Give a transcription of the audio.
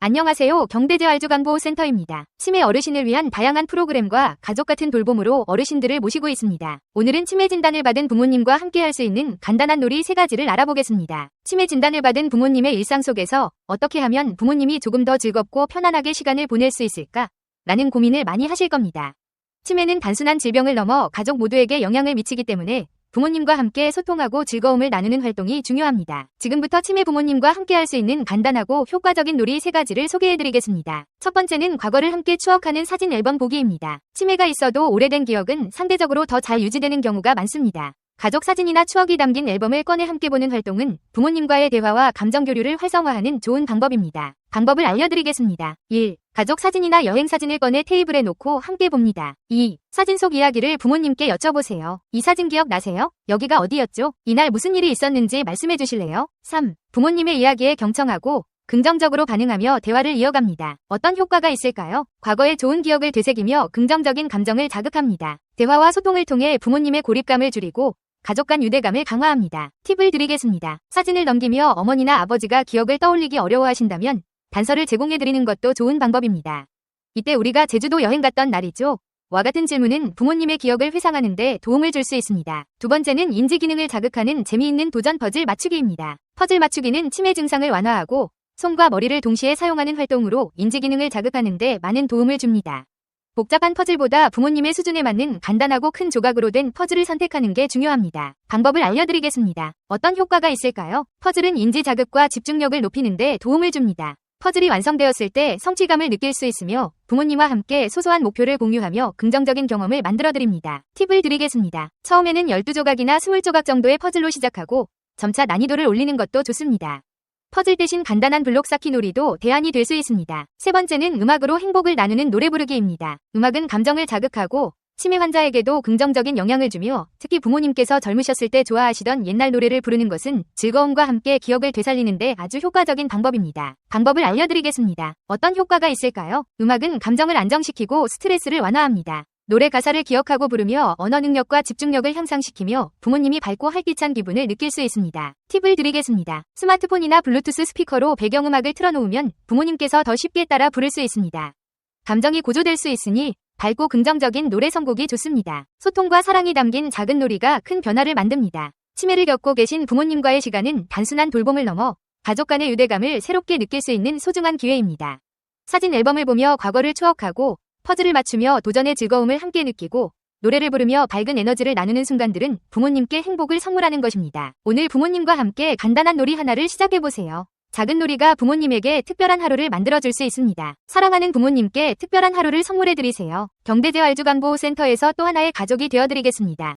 안녕하세요. 경대재활주간보호센터입니다. 치매 어르신을 위한 다양한 프로그램과 가족 같은 돌봄으로 어르신들을 모시고 있습니다. 오늘은 치매 진단을 받은 부모님과 함께 할 수 있는 간단한 놀이 세 가지를 알아보겠습니다. 치매 진단을 받은 부모님의 일상 속에서 어떻게 하면 부모님이 조금 더 즐겁고 편안하게 시간을 보낼 수 있을까? 라는 고민을 많이 하실 겁니다. 치매는 단순한 질병을 넘어 가족 모두에게 영향을 미치기 때문에 부모님과 함께 소통하고 즐거움을 나누는 활동이 중요합니다. 지금부터 치매 부모님과 함께 할 수 있는 간단하고 효과적인 놀이 세 가지를 소개해드리겠습니다. 첫 번째는 과거를 함께 추억하는 사진 앨범 보기입니다. 치매가 있어도 오래된 기억은 상대적으로 더 잘 유지되는 경우가 많습니다. 가족 사진이나 추억이 담긴 앨범을 꺼내 함께 보는 활동은 부모님과의 대화와 감정 교류를 활성화하는 좋은 방법입니다. 방법을 알려드리겠습니다. 1. 가족 사진이나 여행 사진을 꺼내 테이블에 놓고 함께 봅니다. 2. 사진 속 이야기를 부모님께 여쭤보세요. 이 사진 기억나세요? 여기가 어디였죠? 이날 무슨 일이 있었는지 말씀해 주실래요? 3. 부모님의 이야기에 경청하고 긍정적으로 반응하며 대화를 이어갑니다. 어떤 효과가 있을까요? 과거의 좋은 기억을 되새기며 긍정적인 감정을 자극합니다. 대화와 소통을 통해 부모님의 고립감을 줄이고 가족 간 유대감을 강화합니다. 팁을 드리겠습니다. 사진을 넘기며 어머니나 아버지가 기억을 떠올리기 어려워하신다면 단서를 제공해드리는 것도 좋은 방법입니다. 이때 우리가 제주도 여행 갔던 날이죠. 와 같은 질문은 부모님의 기억을 회상하는데 도움을 줄 수 있습니다. 두 번째는 인지 기능을 자극하는 재미있는 도전 퍼즐 맞추기입니다. 퍼즐 맞추기는 치매 증상을 완화하고 손과 머리를 동시에 사용하는 활동으로 인지 기능을 자극하는데 많은 도움을 줍니다. 복잡한 퍼즐보다 부모님의 수준에 맞는 간단하고 큰 조각으로 된 퍼즐을 선택하는 게 중요합니다. 방법을 알려드리겠습니다. 어떤 효과가 있을까요? 퍼즐은 인지 자극과 집중력을 높이는데 도움을 줍니다. 퍼즐이 완성되었을 때 성취감을 느낄 수 있으며 부모님과 함께 소소한 목표를 공유하며 긍정적인 경험을 만들어드립니다. 팁을 드리겠습니다. 처음에는 12조각이나 20조각 정도의 퍼즐로 시작하고 점차 난이도를 올리는 것도 좋습니다. 퍼즐 대신 간단한 블록 쌓기 놀이도 대안이 될 수 있습니다. 세 번째는 음악으로 행복을 나누는 노래 부르기입니다. 음악은 감정을 자극하고 치매 환자에게도 긍정적인 영향을 주며 특히 부모님께서 젊으셨을 때 좋아하시던 옛날 노래를 부르는 것은 즐거움과 함께 기억을 되살리는데 아주 효과적인 방법입니다. 방법을 알려드리겠습니다. 어떤 효과가 있을까요? 음악은 감정을 안정시키고 스트레스를 완화합니다. 노래 가사를 기억하고 부르며 언어 능력과 집중력을 향상시키며 부모님이 밝고 활기찬 기분을 느낄 수 있습니다. 팁을 드리겠습니다. 스마트폰이나 블루투스 스피커로 배경음악을 틀어놓으면 부모님께서 더 쉽게 따라 부를 수 있습니다. 감정이 고조될 수 있으니 밝고 긍정적인 노래 선곡이 좋습니다. 소통과 사랑이 담긴 작은 놀이가 큰 변화를 만듭니다. 치매를 겪고 계신 부모님과의 시간은 단순한 돌봄을 넘어 가족 간의 유대감을 새롭게 느낄 수 있는 소중한 기회입니다. 사진 앨범을 보며 과거를 추억하고 퍼즐을 맞추며 도전의 즐거움을 함께 느끼고 노래를 부르며 밝은 에너지를 나누는 순간들은 부모님께 행복을 선물하는 것입니다. 오늘 부모님과 함께 간단한 놀이 하나를 시작해보세요. 작은 놀이가 부모님에게 특별한 하루를 만들어줄 수 있습니다. 사랑하는 부모님께 특별한 하루를 선물해드리세요. 경대재활주간보호센터에서 또 하나의 가족이 되어드리겠습니다.